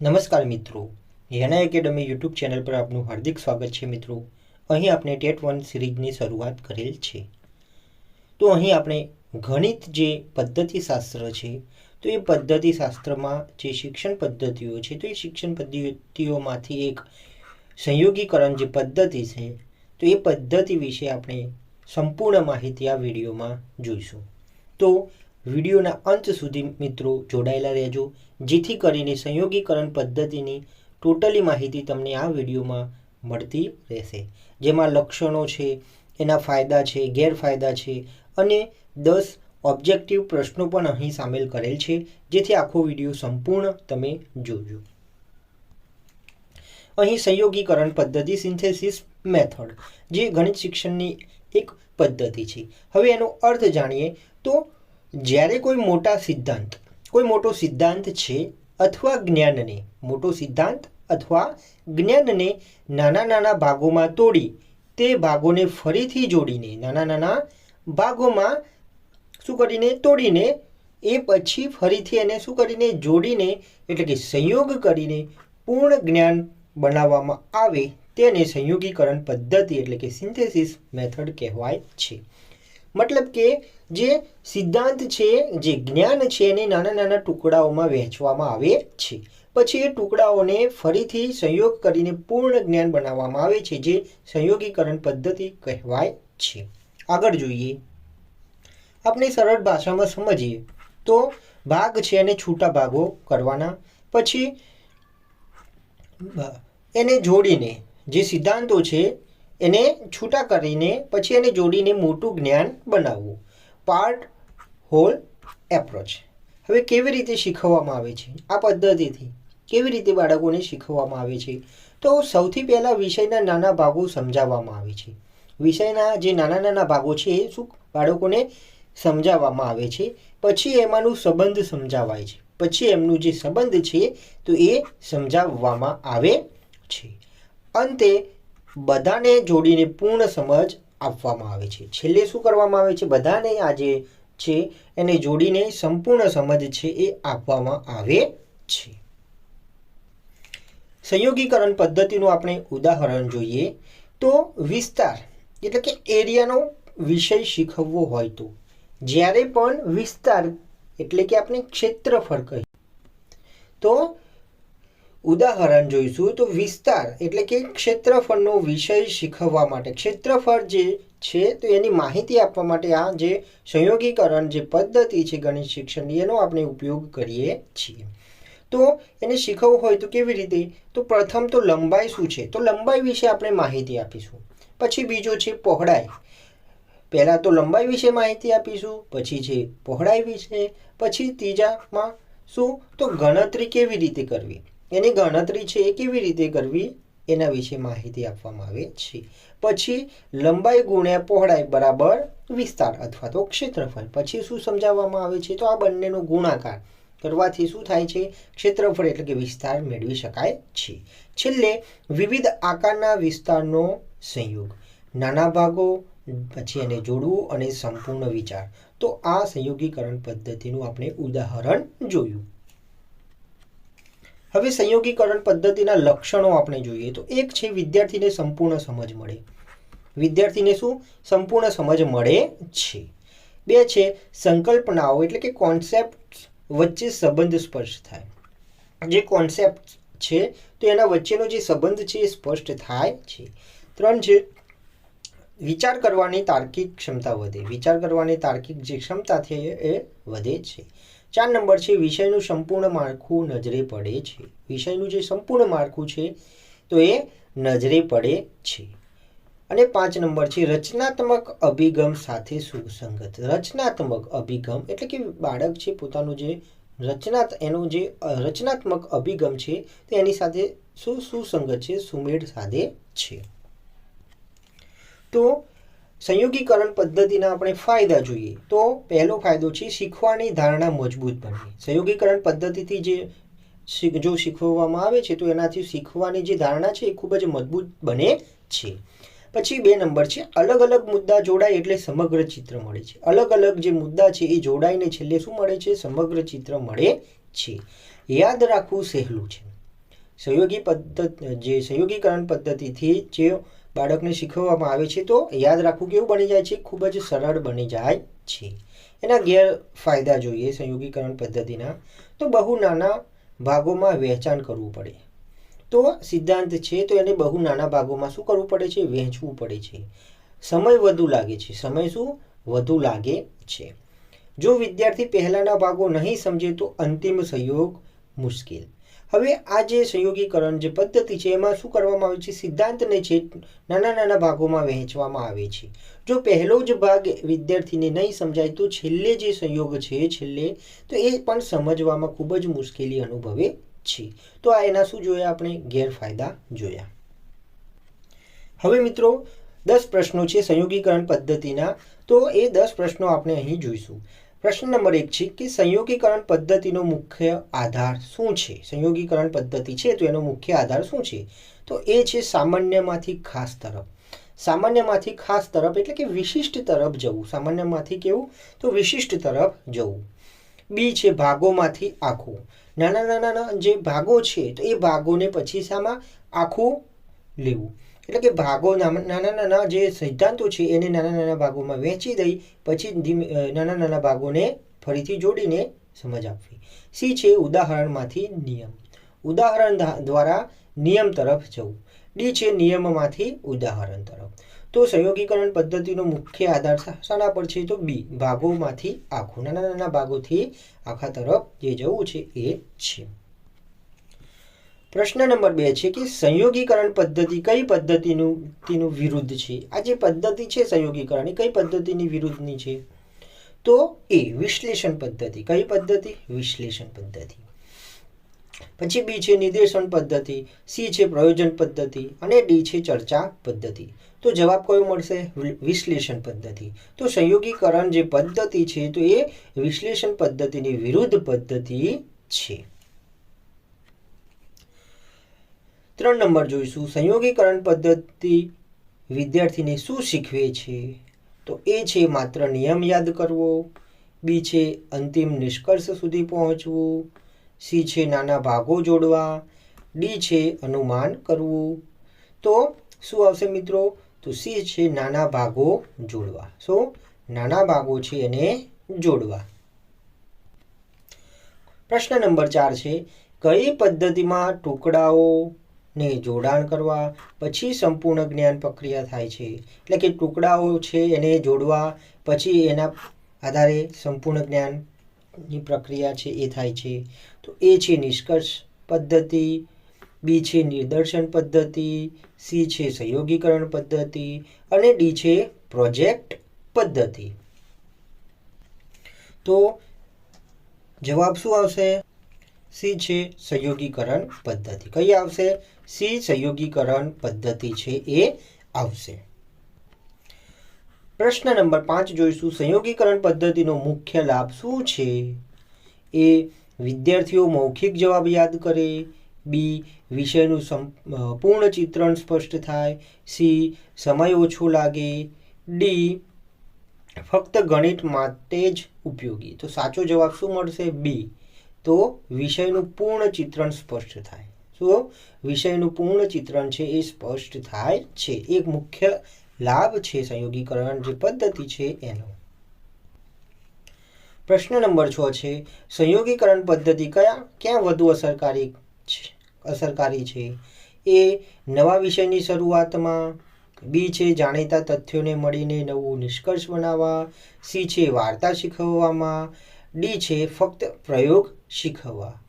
નમસ્કાર મિત્રો. હેના એકેડમી યુટ્યુબ ચેનલ પર આપનું હાર્દિક સ્વાગત છે મિત્રો. અહીં આપણે ટેટ વન સિરીઝની શરૂઆત કરેલ છે. તો અહીં આપણે ગણિત જે પદ્ધતિશાસ્ત્ર છે, તો એ પદ્ધતિશાસ્ત્રમાં જે શિક્ષણ પદ્ધતિઓ છે, તો એ શિક્ષણ પદ્ધતિઓમાંથી એક સંયોગીકરણ જે પદ્ધતિ છે, તો એ પદ્ધતિ વિશે આપણે સંપૂર્ણ માહિતી આ વિડીયોમાં જોઈશું. તો વિડીયોના અંત સુધી મિત્રો જોડાયેલા રહેજો. જેથી કરીને સંયોગીકરણ પદ્ધતિની ટોટલી માહિતી તમને આ વિડીયોમાં મળતી રહેશે. જેમાં લક્ષણો છે, એના ફાયદા છે, ગેરફાયદા છે અને દસ ઓબ્જેક્ટિવ પ્રશ્નો પણ અહીં સામેલ કરેલ છે, જેથી આખો વીડિયો સંપૂર્ણ તમે જોજો. અહીં સંયોગીકરણ પદ્ધતિ સિન્થેસિસ મેથડ, જે ગણિત શિક્ષણની એક પદ્ધતિ છે. હવે એનો અર્થ જાણીએ તો જ્યારે કોઈ મોટા સિદ્ધાંત, કોઈ મોટો સિદ્ધાંત છે અથવા જ્ઞાનને, મોટો સિદ્ધાંત અથવા જ્ઞાનને નાના નાના ભાગોમાં તોડી, તે ભાગોને ફરીથી જોડીને, નાના નાના ભાગોમાં શું કરીને તોડીને, એ પછી ફરીથી એને શું કરીને જોડીને, એટલે કે સંયોગ કરીને પૂર્ણ જ્ઞાન બનાવવામાં આવે, તેને સંયોગીકરણ પદ્ધતિ એટલે કે સિન્થેસિસ મેથડ કહેવાય છે. મતલબ કે જે સિદ્ધાંત છે, જે જ્ઞાન છે એને નાના નાના ટુકડાઓમાં વહેંચવામાં આવે છે. પછી એ ટુકડાઓને ફરીથી સંયોગ કરીને પૂર્ણ જ્ઞાન બનાવવામાં આવે છે, જે સંયોગીકરણ પદ્ધતિ કહેવાય છે. આગળ જોઈએ. આપણે સરળ ભાષામાં સમજીએ તો ભાગ છે એને છૂટા ભાગો કરવાના. પછી એને જોડીને જે સિદ્ધાંતો છે એને છૂટા કરીને, પછી એને જોડીને મોટું જ્ઞાન બનાવવું. પાર્ટ હોલ એપ્રોચ હવે કેવી રીતે શીખવવામાં આવે છે? આ પદ્ધતિથી કેવી રીતે બાળકોને શીખવવામાં આવે છે? તો સૌથી પહેલાં વિષયના નાના ભાગો સમજાવવામાં આવે છે. વિષયના જે નાના નાના ભાગો છે એ શું બાળકોને સમજાવવામાં આવે છે? પછી એમાંનું સંબંધ સમજાવાય છે. પછી એમનું જે સંબંધ છે તો એ સમજાવવામાં આવે છે. અંતે બધાને જોડીને પૂર્ણ સમજ આપવામાં આવે છે. છેલ્લે શું કરવામાં આવે છે? બધાને આ જે છે એને જોડીને સંપૂર્ણ સમજ છે એ આપવામાં આવે છે. સંયોગીકરણ પદ્ધતિનું આપણે ઉદાહરણ જોઈએ તો વિસ્તાર એટલે કે એરિયાનો વિષય શીખવવો હોય તો. જ્યારે પણ વિસ્તાર એટલે કે આપણે ક્ષેત્રફળ કહીએ તો ઉદાહરણ જોઈશું તો વિસ્તાર એટલે કે ક્ષેત્રફળનો વિષય શીખવવા માટે. ક્ષેત્રફળ જે છે તો એની માહિતી આપવા માટે આ જે સંયોગીકરણ જે પદ્ધતિ છે ગણિત શિક્ષણની, એનો આપણે ઉપયોગ કરીએ છીએ. તો એને શીખવવું હોય તો કેવી રીતે? તો પ્રથમ તો લંબાઈ શું છે? તો લંબાઈ વિશે આપણે માહિતી આપીશું. પછી બીજો છે પહોળાઈ. પહેલાં તો લંબાઈ વિશે માહિતી આપીશું, પછી છે પહોળાઈ વિશે, પછી ત્રીજામાં શું? તો ગણતરી કેવી રીતે કરવી? એની ગણતરી છે એ કેવી રીતે કરવી? એના વિશે માહિતી આપવામાં આવે છે. પછી લંબાઈ ગુણ્યા પહોળાઈ બરાબર વિસ્તાર અથવા તો ક્ષેત્રફળ. પછી શું સમજાવવામાં આવે છે? તો આ બંનેનો ગુણાકાર કરવાથી શું થાય છે? ક્ષેત્રફળ એટલે કે વિસ્તાર મેળવી શકાય છે. છેલ્લે વિવિધ આકારના વિસ્તારનો સંયોગ. નાના ભાગો, પછી એને જોડવું અને સંપૂર્ણ વિચાર. તો આ સંયોગીકરણ પદ્ધતિનું આપણે ઉદાહરણ જોયું. હવે સંયોગીકરણ પદ્ધતિના લક્ષણો આપણે જોઈએ તો એક છે વિદ્યાર્થીને સંપૂર્ણ સમજ મળે. વિદ્યાર્થીને શું? સંપૂર્ણ સમજ મળે છે. બે છે સંકલ્પનાઓ એટલે કે કોન્સેપ્ટ વચ્ચે સંબંધ સ્પષ્ટ થાય. જે કોન્સેપ્ટ છે તો એના વચ્ચેનો જે સંબંધ છે એ સ્પષ્ટ થાય છે. ત્રણ છે વિચાર કરવાની તાર્કિક ક્ષમતા વધે. વિચાર કરવાની તાર્કિક જે ક્ષમતા છે એ વધે છે. ચાર નંબર છે, વિષયનું સંપૂર્ણ માળખું નજરે પડે છે. વિષયનું જે સંપૂર્ણ માળખું છે, તો એ નજરે પડે છે. અને પાંચ નંબર છે, રચનાત્મક અભિગમ સાથે સુસંગત. રચનાત્મક અભિગમ એટલે કે બાળક છે, પોતાનું જે રચના એનો જે રચનાત્મક અભિગમ છે, તે એની સાથે સુસંગત છે, સુમેળ સાધે છે. તો સંયોગીકરણ પદ્ધતિના આપણે ફાયદા જોઈએ. તો પહેલો ફાયદો છે, શીખવાની ધારણા મજબૂત બનવી. સંયોગીકરણ પદ્ધતિથી જે જો શીખવવામાં આવે છે, તો એનાથી શીખવાની જે ધારણા છે, એ ખૂબ જ મજબૂત બને છે. પછી બે નંબર છે અલગ અલગ મુદ્દા જોડાય એટલે સમગ્ર ચિત્ર મળે છે. અલગ અલગ જે મુદ્દા છે, એ જોડાઈને છેલ્લે શું મળે છે? સમગ્ર ચિત્ર મળે છે. યાદ રાખવું સહેલું છે. સહયોગી પદ્ધતિ, જે સહયોગીકરણ પદ્ધતિથી જે બાળકને શીખવવામાં આવે છે, તો યાદ રાખવું કેવું બની જાય છે, ખૂબ જ સરળ બની જાય છે. એના ગેરફાયદા જોઈએ સંયોગીકરણ પદ્ધતિના, તો બહુ નાના ભાગોમાં વહેંચાણ કરવું પડે. તો સિદ્ધાંત છે, તો એને બહુ નાના ભાગોમાં શું કરવું પડે છે? વહેંચવું પડે છે. સમય વધુ લાગે છે. સમય શું? વધુ લાગે છે. જો વિદ્યાર્થી પહેલાંના ભાગો નહીં સમજે, તો અંતિમ સહયોગ મુશ્કેલ. હવે આ જે સંયોગીકરણ, જે પદ્ધતિ છે, એમાં શું કરવામાં આવે છે? સિદ્ધાંતને છે, નાના નાના ભાગોમાં વહેંચવામાં આવે છે. જો પહેલો જ ભાગ વિદ્યાર્થીને નહીં સમજાય, તો છેલ્લે જે સંયોગ છે, છેલ્લે, તો એ પણ સમજવામાં ખૂબ જ મુશ્કેલી અનુભવે છે. તો આ એના શું જોયા આપણે? ગેરફાયદા જોયા. હવે મિત્રો, દસ પ્રશ્નો છે સંયોગીકરણ પદ્ધતિના. તો એ દસ પ્રશ્નો આપણે અહીં જોઈશું. પ્રશ્ન નંબર એક છે કે સંયોગીકરણ પદ્ધતિનો મુખ્ય આધાર શું છે? સંયોગીકરણ પદ્ધતિ છે તો એનો મુખ્ય આધાર શું છે? તો એ છે સામાન્યમાંથી ખાસ તરફ. સામાન્યમાંથી ખાસ તરફ એટલે કે વિશિષ્ટ તરફ જવું. સામાન્યમાંથી કેવું? તો વિશિષ્ટ તરફ જવું. બી છે ભાગોમાંથી આખું. નાના નાના જે ભાગો છે તો એ ભાગોને પછી સામાં આખું લેવું. એટલે કે ભાગો નાના નાના જે સિદ્ધાંતો છે એને નાના નાના ભાગોમાં વહેંચી દઈ, પછી નાના નાના ભાગોને ફરીથી જોડીને સમજ આપવી. સી છે ઉદાહરણમાંથી નિયમ. ઉદાહરણ દ્વારા નિયમ તરફ જવું. ડી છે નિયમમાંથી ઉદાહરણ તરફ. તો સંયોગીકરણ પદ્ધતિનો મુખ્ય આધાર શાના પર છે? તો બી, ભાગોમાંથી આખું, નાના નાના ભાગોથી આખા તરફ જે જવું છે એ છે. પ્રશ્ન નંબર બે છે કે સંયોગીકરણ પદ્ધતિ કઈ પદ્ધતિનું, તેનું વિરુદ્ધ છે? આ જે પદ્ધતિ છે સંયોગીકરણ, એ કઈ પદ્ધતિની વિરુદ્ધની છે? તો એ વિશ્લેષણ પદ્ધતિ. કઈ પદ્ધતિ? વિશ્લેષણ પદ્ધતિ. પછી બી છે નિર્દેશન પદ્ધતિ, સી છે પ્રયોજન પદ્ધતિ અને ડી છે ચર્ચા પદ્ધતિ. તો જવાબ કયો મળશે? વિશ્લેષણ પદ્ધતિ. તો સંયોગીકરણ જે પદ્ધતિ છે, તો એ વિશ્લેષણ પદ્ધતિની વિરુદ્ધ પદ્ધતિ છે. ત્રણ નંબર જોઈશું. સંયોગીકરણ પદ્ધતિ વિદ્યાર્થીને શું શીખવે છે? તો એ છે માત્ર નિયમ યાદ કરવો. બી છે અંતિમ નિષ્કર્ષ સુધી પહોંચવું. સી છે નાના ભાગો જોડવા. ડી છે અનુમાન કરવું. તો શું આવશે મિત્રો? તો સી છે નાના ભાગો જોડવા. સો નાના ભાગો છે એને જોડવા. પ્રશ્ન નંબર ચાર છે, કઈ પદ્ધતિમાં ટુકડાઓ ને જોડાણ કરવા પછી સંપૂર્ણ જ્ઞાન પ્રક્રિયા થાય છે. એટલે કે ટુકડાઓ છે એને જોડવા પછી એના આધારે સંપૂર્ણ જ્ઞાનની પ્રક્રિયા છે એ થાય છે. તો એ છે નિષ્કર્ષ પદ્ધતિ, બી છે નિદર્શન પદ્ધતિ, સી છે સહયોગીકરણ પદ્ધતિ અને ડી છે પ્રોજેક્ટ પદ્ધતિ. તો જવાબ શું આવશે? સી છે સહયોગીકરણ પદ્ધતિ. કઈ આવશે? સી સંયોગીકરણ પદ્ધતિ છે એ આવશે. પ્રશ્ન નંબર પાંચ જોઈશું. સંયોગીકરણ પદ્ધતિનો મુખ્ય લાભ શું છે? એ વિદ્યાર્થીઓ મૌખિક જવાબ યાદ કરે. બી વિષયનું પૂર્ણ ચિત્રણ સ્પષ્ટ થાય. સી સમય ઓછો લાગે. ડી ફક્ત ગણિત માટે જ ઉપયોગી. તો સાચો જવાબ શું મળશે? બી તો વિષયનું પૂર્ણ ચિત્રણ સ્પષ્ટ થાય. શું વિષયનું પૂર્ણ ચિત્રણ છે એ સ્પષ્ટ થાય છે. એક મુખ્ય લાભ છે સંયોગીકરણ જે પદ્ધતિ છે એનો. પ્રશ્ન નંબર છ છે, સંયોગીકરણ પદ્ધતિ કયા? ક્યાં વધુ અસરકારી અસરકારી છે? એ નવા વિષયની શરૂઆતમાં, બી છે જાણીતા તથ્યોને મળીને નવું નિષ્કર્ષ બનાવવા, સી છે વાર્તા શીખવવામાં, ડી છે ફક્ત પ્રયોગ શીખવવા.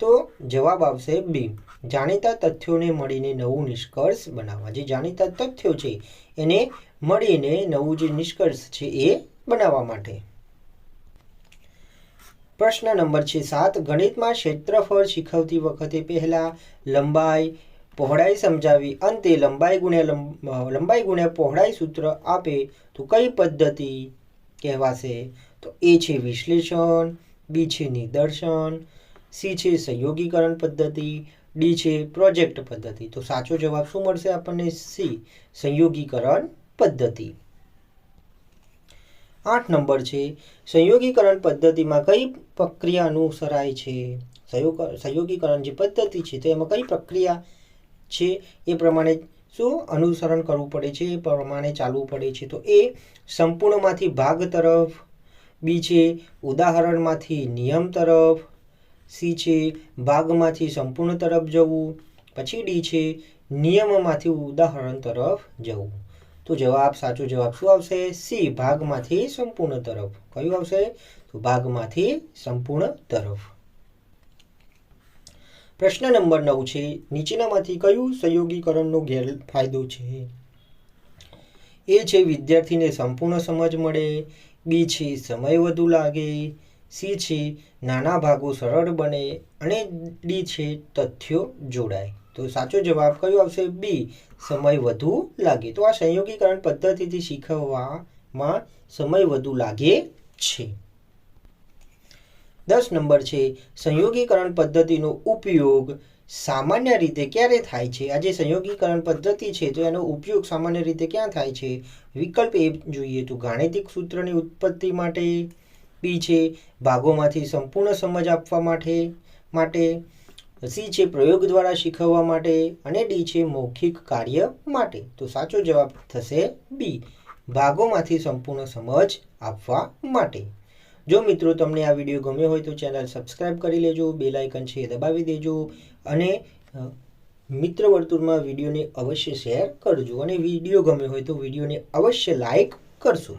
તો જવાબ આવશે બી. જાણીતા તથ્યોને મળીને નવું નિષ્કર્ષ બનાવવા. જે જાણીતા તથ્યો છે, એને મળીને નવું જે નિષ્કર્ષ છે એ બનાવવા માટે. પ્રશ્ન નંબર છે, સાત. ગણિતમાં ક્ષેત્રફળ શીખવતી વખતે પહેલા લંબાઈ પહોળાઈ સમજાવી. અંતે લંબાઈ ગુણ્યા લંબાઈ ગુણ્યા પહોળાઈ સૂત્ર આપે તો કઈ પદ્ધતિ કહેવાશે? તો એ છે વિશ્લેષણ, બી છે નિદર્શન સી છે, સહયોગીકરણ પદ્ધતિ, ડી છે, પ્રોજેક્ટ પદ્ધતિ. તો સાચો જવાબ શું મળશે આપણને? સી સંયોગીકરણ પદ્ધતિ. આઠ નંબર છે સંયોગીકરણ પદ્ધતિમાં કઈ પ્રક્રિયા અનુસરાય છે? સહયોગ, સહયોગીકરણ જે પદ્ધતિ છે, તો એમાં કઈ પ્રક્રિયા છે? એ પ્રમાણે શું અનુસરણ કરવું પડે છે? એ પ્રમાણે ચાલવું પડે છે. તો એ સંપૂર્ણમાંથી ભાગ તરફ, બી છે, ઉદાહરણમાંથી નિયમ તરફ સી છે, ભાગમાંથી સંપૂર્ણ તરફ જવું, પછી ડી છે, નિયમમાંથી ઉદાહરણ તરફ જવું. તો જવાબ સાચો જવાબ શું આવશે? સી, ભાગમાંથી સંપૂર્ણ તરફ. કયું આવશે? તો ભાગમાંથી સંપૂર્ણ તરફ. પ્રશ્ન નંબર નવ છે, નીચેનામાંથી કયું સહયોગીકરણનો ગેરફાયદો છે? એ છે, વિદ્યાર્થીને સંપૂર્ણ સમજ મળે. બી છે, સમય વધુ લાગે. સી છે, નાના ભાગો સરળ બને અને ડી છે, તથ્યો જોડાય. તો સાચો જવાબ કયો આવશે? બી, સમય વધુ લાગે. તો આ સંયોગીકરણ પદ્ધતિથી શીખવવામાં સમય વધુ લાગે છે. દસ નંબર છે, સંયોગીકરણ પદ્ધતિનો ઉપયોગ સામાન્ય રીતે ક્યારે થાય છે? આ જે સંયોગીકરણ પદ્ધતિ છે, તો એનો ઉપયોગ સામાન્ય રીતે ક્યાં થાય છે? વિકલ્પ એ જોઈએ તો ગાણિતિક સૂત્રની ઉત્પત્તિ માટે બી છે, ભાગોમાંથી સંપૂર્ણ સમજ આપવા માટે માટે, સી છે પ્રયોગ દ્વારા શીખવવા માટે અને ડી છે મૌખિક કાર્ય માટે. તો સાચો જવાબ થશે બી, ભાગોમાંથી સંપૂર્ણ સમજ આપવા માટે. જો મિત્રો તમને આ વીડિયો ગમ્યો હોય તો ચેનલ સબસ્ક્રાઈબ કરી લેજો, બેલ આઇકન છે એ દબાવી દેજો અને મિત્ર વર્તુળમાં વિડીયોને અવશ્ય શેર કરજો અને વીડિયો ગમ્યો હોય તો વિડીયોને અવશ્ય લાઇક કરશો.